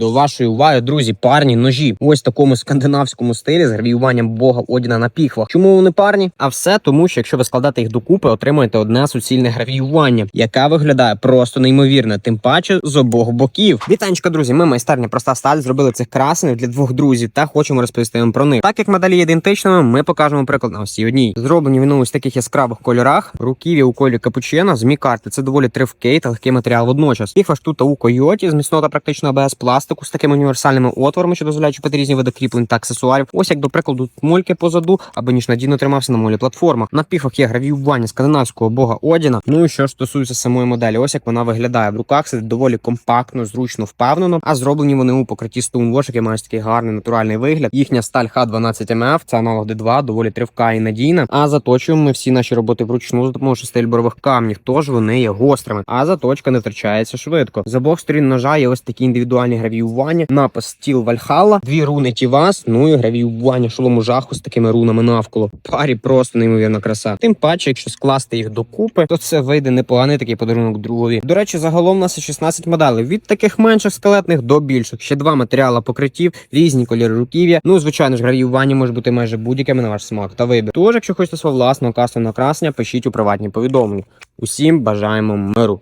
До вашої уваги, друзі, парні ножі. Ось такому скандинавському стилі з гравіюванням бога Одіна на піхвах. Чому вони парні? А все тому, що якщо ви складаєте їх докупи, отримаєте одне суцільне гравіювання, яке виглядає просто неймовірно, тим паче з обох боків. Вітанечко, друзі, ми майстерня проста сталь зробили цих красенів для двох друзів та хочемо розповісти вам про них. Так як моделі є ідентичними, ми покажемо приклад на ось одній. Зроблені вони ось таких яскравих кольорах. Руків'я у колі капучино, змі карти. Це доволі тривкий та легкий матеріал водночас. Піхва ж тут у койоті з міцного та практично без пластику з такими універсальними отворами, що дозволяють чіпати різні види кріплень та аксесуарів. Ось як до прикладу тут мольки позаду, аби ніж надійно тримався на молі платформах. На піхах є гравіювання скандинавського бога Одіна. Ну і що ж стосується самої моделі, ось як вона виглядає в руках. Сидить доволі компактно, зручно, впевнено. А зроблені вони у покритті Stonewash, який має такий гарний натуральний вигляд. Їхня сталь Х12 МФ, це аналог D2, доволі тривка і надійна. А заточуємо ми всі наші роботи вручну за допомогою шестильборових камнів, тож вони є гострими. А заточка не втрачається швидко. З обох сторін ножа є ось такі індивідуальні гравіювання. Напис стіл Вальхалла, дві руни Тівас, ну і гравіювання шолому жаху з такими рунами навколо. Парі просто неймовірна краса. Тим паче, якщо скласти їх докупи, то це вийде непоганий такий подарунок другові. До речі, загалом у нас 16 моделей від таких менших скелетних до більших. Ще два матеріали покриттів, різні кольори руків'я. Ну звичайно ж, гравіювання може бути майже будь-якими на ваш смак та вибір. Тож, якщо хочете свого власного кастомного красення, пишіть у приватні повідомлення. Усім бажаємо миру.